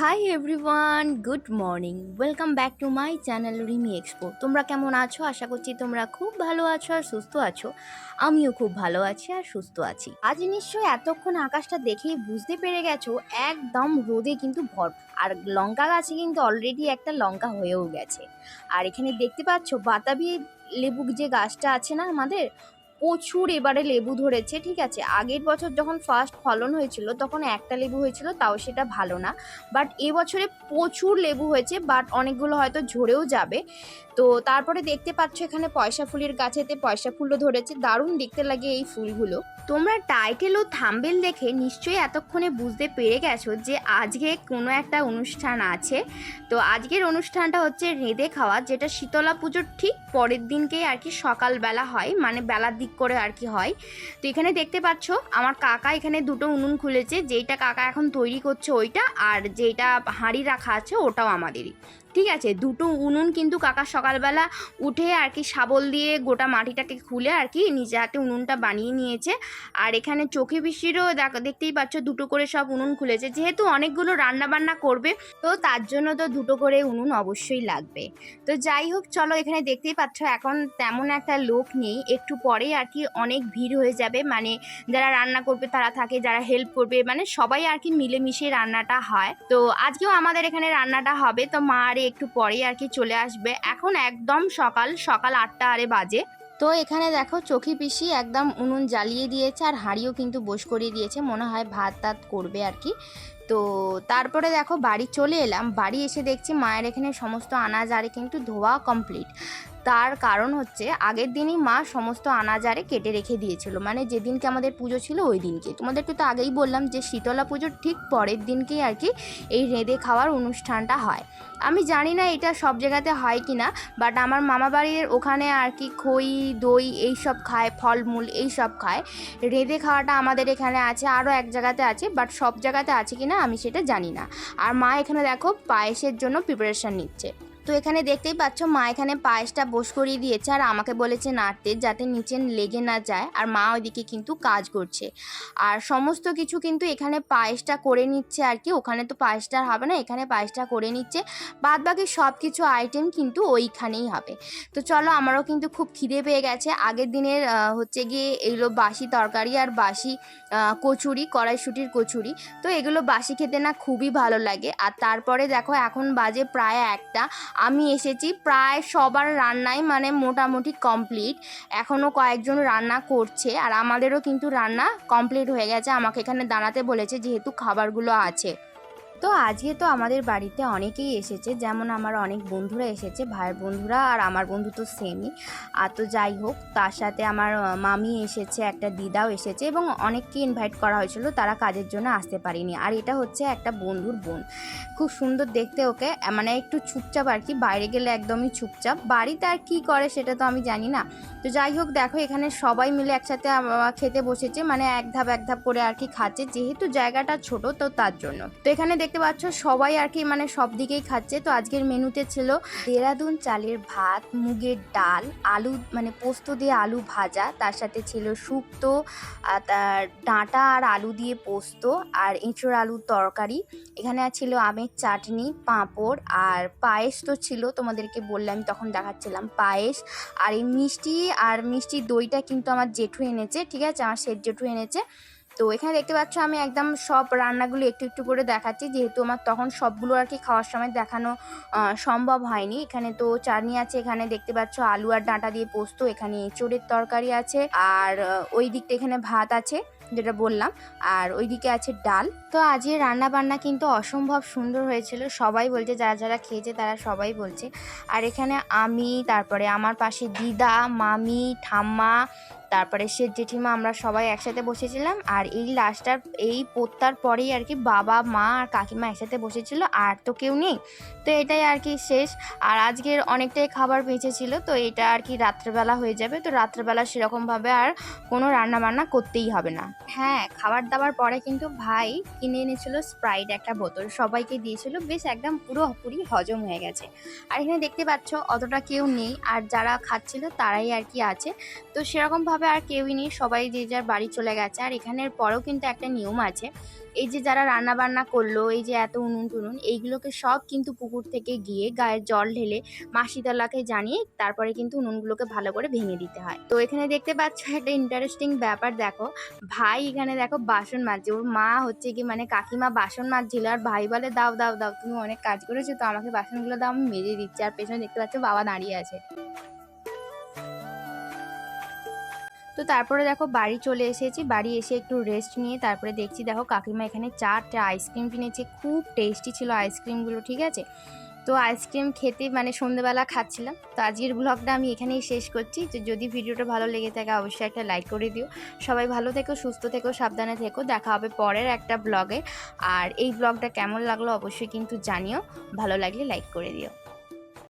Hi everyone good morning welcome back to my channel Rimi expo তোমরা কেমন আছো? আশা করছি তোমরা খুব ভালো আছো আর সুস্থ আছো। আমিও খুব ভালো আছি আর সুস্থ আছি। আজ নিশ্চয়ই এতক্ষণ আকাশটা দেখেই বুঝতে পেরে গেছো, একদম রোদে কিন্তু ভর আর লঙ্কা গাছে কিন্তু অলরেডি একটা লঙ্কা হয়েও গেছে। আর এখানে দেখতে পাচ্ছ বাতাবি লেবু যে গাছটা আছে না আমাদের প্রচুর এবারে লেবু ধরেছে, ঠিক আছে? আগের বছর যখন ফার্স্ট ফলন হয়েছিল, তখন একটা লেবু হয়েছিল, তাও সেটা ভালো না। বাট এবছরে প্রচুর লেবু হয়েছে বাট অনেকগুলো হয়তো ঝরেও যাবে। তো তারপরে দেখতে পাচ্ছ এখানে পয়সা ফুলের গাছেতে পয়সা ফুলও ধরেছে, দারুণ দেখতে লাগে এই ফুলগুলো। তোমরা টাইটেল ও থাম্বেল দেখে নিশ্চয়ই এতক্ষণে বুঝতে পেরে গেছো যে আজকে কোনো একটা অনুষ্ঠান আছে। তো আজকের অনুষ্ঠানটা হচ্ছে রেঁধে খাওয়া, যেটা শীতলা পুজোর ঠিক পরের দিনকেই আর কি সকালবেলা হয় মানে বেলার দিক করে আর কি হয়। তো এখানে দেখতে পাচ্ছ, আমার কাকা এখানে দুটো উনুন খুলেছে, যেইটা কাকা এখন তৈরি করছে ওইটা, আর যেইটা হাঁড়ি রাখা আছে ওটাও আমাদেরই। ঠিক আছে, দুটো উনুন কিন্তু কাকা সকালবেলা উঠে আর কি শাবল দিয়ে গোটা মাটিটাকে খুলে আর কি নিজে হাতে উনুনটা বানিয়ে নিয়েছে। আর এখানে চোখে পিসিরও দেখ- দেখতেই পাচ্ছ দুটো করে সব উনুন খুলেছে। যেহেতু অনেকগুলো রান্না বান্না করবে, তো তার জন্য তো দুটো করে উনুন অবশ্যই লাগবে। তো যাই হোক, চলো এখানে দেখতেই পাচ্ছ এখন তেমন একটা লোক নেই। একটু পরেই আর কি অনেক ভিড় হয়ে যাবে। মানে যারা রান্না করবে তারা থাকে, যারা হেল্প করবে মানে সবাই আর কি মিলেমিশে রান্নাটা হয়। তো আজকেও আমাদের এখানে রান্নাটা হবে। তো মা আরে একটু পরেই আর কি চলে আসবে। এখন একদম সকাল সকাল আটটা আরে বাজে। তো এখানে দেখো চোখি পিসি একদম উনুন জ্বালিয়ে দিয়েছে আর হাঁড়িও কিন্তু বোস করিয়ে দিয়েছে। মনে হয় ভাত টাত করবে আর কি। তো তারপরে দেখো বাড়ি চলে এলাম। বাড়ি এসে দেখছি মায়ের এখানে সমস্ত আনাজ আরে কিন্তু ধোয়া কমপ্লিট তার কারণ হচ্ছে আগের দিনই মা সমস্ত আনাজারে কেটে রেখে দিয়েছিল। মানে যেদিনকে আমাদের পুজো ছিল ওই দিনকে। তোমাদেরকে তো আগেই বললাম যে শীতলা পুজোর ঠিক পরের দিনকেই আর কি এই রেঁধে খাওয়ার অনুষ্ঠানটা হয়। আমি জানি না এটা সব জায়গাতে হয় কি না বাট আমার মামা বাড়ির ওখানে আর কি খই, দই এই সব খায়, ফলমূল এই সব খায়। রেঁধে খাওয়াটা আমাদের এখানে আছে, আরও এক জায়গাতে আছে বাট সব জায়গাতে আছে কি না আমি সেটা জানি না। আর মা এখানে দেখো পায়েসের জন্য প্রিপারেশান নিচ্ছে। তো এখানে দেখতেই পাচ্ছ মা এখানে পায়েসটা বস করিয়ে দিয়েছে আর আমাকে বলেছে নাড়তে যাতে নিচে লেগে না যায় আর মা ওইদিকে কিন্তু কাজ করছে। আর সমস্ত কিছু কিন্তু এখানে পায়েসটা করে নিচ্ছে আর কি। ওখানে তো পায়েসটা হবে না, এখানে পায়েসটা করে নিচ্ছে। বাদ বাকি সব কিছু আইটেম কিন্তু ওইখানেই হবে। তো চলো আমারও কিন্তু খুব খিদে পেয়ে গেছে। আগের দিনের হচ্ছে গিয়ে এগুলো বাসি তরকারি আর বাসি কচুরি, কড়াইশুটির কচুরি। তো এগুলো বাসি খেতে না খুবই ভালো লাগে। আর তারপরে দেখো এখন বাজে প্রায় একটা। আমি এসেছি প্রায় সবার রান্নাই মানে মোটামুটি কমপ্লিট এখনও কয়েকজন রান্না করছে আর আমাদেরও কিন্তু রান্না কমপ্লিট হয়ে গেছে। আমাকে এখানে দাঁড়াতে বলেছে যেহেতু খাবারগুলো আছে। তো আজকে তো আমাদের বাড়িতে অনেকেই এসেছে, যেমন আমার অনেক বন্ধুরা এসেছে, ভাইয়ের বন্ধুরা আর আমার বন্ধু তো সেমই আর তো যাই হোক, তার সাথে আমার মামি এসেছে, একটা দিদাও এসেছে এবং অনেককে ইনভাইট করা হয়েছিল, তারা কাজের জন্য আসতে পারেনি। আর এটা হচ্ছে একটা বন্ধুর বোন। খুব সুন্দর দেখতে ওকে মানে একটু চুপচাপ আর কি, বাইরে গেলে একদমই চুপচাপ। বাড়িতে আর কী করে সেটা তো আমি জানি না। তো যাই হোক, দেখো এখানে সবাই মিলে একসাথে খেতে বসেছে মানে এক ধাপ এক ধাপ করে আর কি খাচ্ছে, যেহেতু জায়গাটা ছোট তো তার জন্য। তো এখানে দেখতে পাচ্ছ, সবাই আর কি মানে সব দিকেই খাচ্ছে। তো আজকের মেনুতে ছিল দেরাদুন চালের ভাত, মুগের ডাল, আলু মানে পোস্ত দিয়ে আলু ভাজা, তার সাথে ছিল শুক্তো তার ডাঁটা আর আলু দিয়ে পোস্ত আর এঁচড় আলুর তরকারি। এখানে ছিল আমের চাটনি, পাঁপড় আর পায়েস তো ছিল, তোমাদেরকে বললাম তখন দেখাচ্ছিলাম পায়েস। আর এই মিষ্টি আর মিষ্টি দইটা কিন্তু আমার জেঠু এনেছে, ঠিক আছে? আমার শেঠ জেঠু এনেছে। তো এখানে দেখতে পাচ্ছ আমি একদম সব রান্নাগুলো একটু একটু করে দেখাচ্ছি। যেহেতু আমার তখন সবগুলো আর কি খাওয়ার সময় দেখানো সম্ভব হয়নি। এখানে তো চাটনি আছে, এখানে দেখতে পাচ্ছ আলু আর ডাঁটা দিয়ে পোস্ত, এখানে এঁচড়ের তরকারি আছে, আর ওই দিকটা এখানে ভাত আছে, যেটা বললাম, আর ওইদিকে আছে ডাল। তো আজকে রান্না বান্না কিন্তু অসম্ভব সুন্দর হয়েছিল, সবাই বলছে, যারা যারা খেয়েছে তারা সবাই বলছে। আর এখানে আমি, তারপরে আমার পাশে দিদা, মামি, ঠাম্মা তারপরে সে জেঠিমা, আমরা সবাই একসাথে বসেছিলাম আর এই লাস্টটার এই পোত্তার পরেই আর কি বাবা, মা আর কাকিমা একসাথে বসেছিল, আর তো কেউ নেই। তো এটাই আর কি শেষ। আর আজকের অনেকটাই খাবার বেঁচে ছিল, তো এটা আর কি রাত্রেবেলা হয়ে যাবে। তো রাত্রেবেলা সেরকমভাবে আর কোনো রান্না বান্না করতেই হবে না। হ্যাঁ খাবার দাবার পরে কিন্তু ভাই কিনে এনেছিল স্প্রাইট একটা বোতল। সবাইকে দিয়েছিল, বেশ একদম পুরোপুরি হজম হয়ে গেছে। আর এখানে দেখতে পাচ্ছ, অতটা কেউ নেই। আর যারা খাচ্ছিল তারাই আর কি আছে। তো সেরকমভাবে আর কেউই নেই, সবাই যে যার বাড়ি চলে গেছে। আর এখানের পরেও কিন্তু একটা নিয়ম আছে, এই যে যারা রান্না বান্না করল, এই যে এত উনুন টুনুন, এইগুলোকে সব কিন্তু পুকুর থেকে গিয়ে গায়ে জল ঢেলে মাসিতলাকে জানিয়ে তারপরে কিন্তু উনুনগুলোকে ভালো করে ভেঙে দিতে হয়। তো এখানে দেখতে পাচ্ছ একটা ইন্টারেস্টিং ব্যাপার, দেখো। ভাই এখানে দেখো বাসন মাজছে, ওর মা হচ্ছে কি মানে কাকিমা বাসন মাজছিল, আর ভাই বলে, দাও দাও দাও, তুমি অনেক কাজ করেছ, তো আমাকে বাসনগুলো দাও, আমি মেজে দিচ্ছি। আর পেছনে দেখতে পাচ্ছ বাবা দাঁড়িয়ে আছে। তো তারপরে দেখো বাড়ি চলে এসেছি। বাড়ি এসে একটু রেস্ট নিয়ে তারপরে দেখছি দেখো কাকিমা এখানে চারটে আইসক্রিম কিনেছে। খুব টেস্টি ছিল আইসক্রিমগুলো ঠিক আছে? তো আইসক্রিম খেতে মানে সন্ধেবেলা খাচ্ছিলাম। তো আজকের ব্লগটা আমি এখানেই শেষ করছি। তো যদি ভিডিওটা ভালো লেগে থাকে অবশ্যই একটা লাইক করে দিও। সবাই ভালো থেকো, সুস্থ থেকো, সাবধানে থেকো। দেখা হবে পরের একটা ব্লগে আর এই ব্লগটা কেমন লাগল অবশ্যই কিন্তু জানিও। ভালো লাগলে লাইক করে দিও।